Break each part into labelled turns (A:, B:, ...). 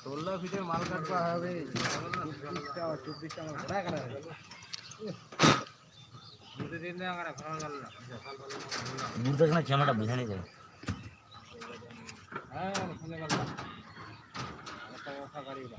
A: ষোলো ফিটের মাল কাটবা হবে চব্বিশটা মাল ঘোড়া কাটা হবে দুটো দিন
B: থেকে না ক্যামেরাটা বোঝা নিয়ে যাবে
A: হ্যাঁ শুনে গেল একটা গাড়ি না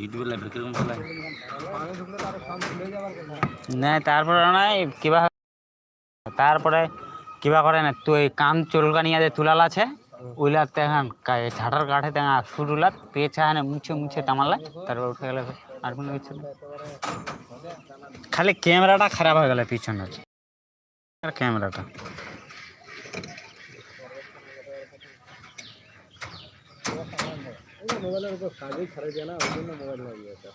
A: ইউটিউবে লাইভ কীরকম চলে
C: না তারপরে নাই কিবা তারপরে কিবা করে না তুই কান চুলকা নিয়ে যে তুলাল আছে ওইলার তেখান ঝাঁটার কাঠে তেখান সুর উলার পেয়েছে হানে মুছে মুছে টামালে তারপর উঠে গেলে আর কোনো কিছু খালি ক্যামেরাটা খারাপ হয়ে গেল পিছনে ক্যামেরাটা Thank you.
A: মোবাইলের উপর কাজই খারাপ যায় না ওই জন্য মোবাইল লাগিয়েছে